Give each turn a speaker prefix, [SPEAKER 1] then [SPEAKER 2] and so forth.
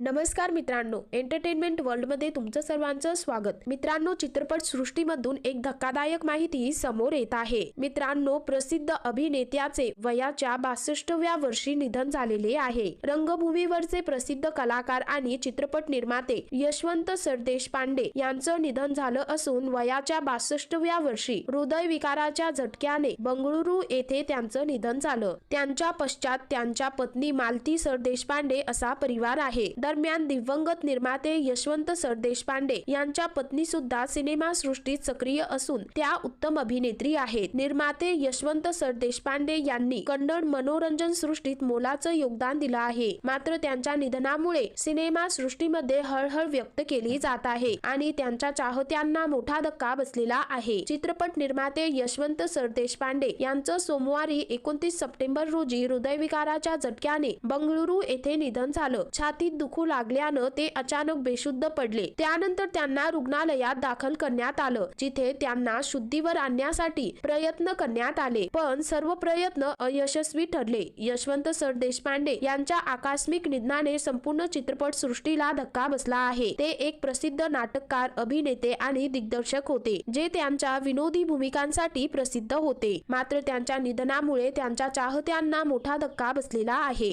[SPEAKER 1] नमस्कार मित्रांनो एंटरटेनमेंट वर्ल्डमध्ये तुमचं सर्वांचं स्वागत. मित्रांनो चित्रपट सृष्टीमधून एक धक्कादायक माहिती समोर येत आहे. मित्रांनो प्रसिद्ध अभिनेत्याचे वयाच्या बासष्टव्या वर्षी निधन झालेले आहे. रंगभूमीवरचे प्रसिद्ध कलाकार आणि चित्रपट निर्माते यशवंत सरदेशपांडे यांचं निधन झालं असून वयाच्या बासष्टव्या वर्षी हृदयविकाराच्या झटक्याने बंगळुरू येथे त्यांचं निधन झालं. त्यांच्या पश्चात त्यांच्या पत्नी मालती सरदेशपांडे असा परिवार आहे. दरम्यान दिवंगत निर्माते यशवंत सरदेशपांडे यांच्या पत्नी सुद्धा सिनेमा सृष्टीत सक्रिय असून त्या उत्तम अभिनेत्री आहेत. निर्माते यशवंत सरदेशपांडे यांनी कन्नड मनोरंजन सृष्टीत मोलाचं योगदान दिलं आहे. मात्र त्यांच्या निधनामुळे सिनेमा सृष्टीमध्ये हळहळ व्यक्त केली जात आहे आणि त्यांच्या चाहत्यांना मोठा धक्का बसलेला आहे. चित्रपट निर्माते यशवंत सरदेशपांडे यांचं सोमवारी एकोणतीस सप्टेंबर रोजी हृदयविकाराच्या झटक्याने बंगळुरू येथे निधन झालं. छातीत दुखू लागल्यानं ते अचानक बेशुद्ध पडले. त्यानंतर त्यांना रुग्णालयात दाखल करण्यात आलं जिथे त्यांना शुद्धीवर आणण्यासाठी प्रयत्न करण्यात आले. पण सर्व प्रयत्न अयशस्वी ठरले. यशवंत सर देशपांडे यांच्या आकस्मिक निधनाने संपूर्ण चित्रपट सृष्टीला धक्का बसला आहे. ते एक प्रसिद्ध नाटककार अभिनेते आणि दिग्दर्शक होते जे त्यांच्या विनोदी भूमिकांसाठी प्रसिद्ध होते. मात्र त्यांच्या निधनामुळे त्यांच्या चाहत्यांना मोठा धक्का बसलेला आहे.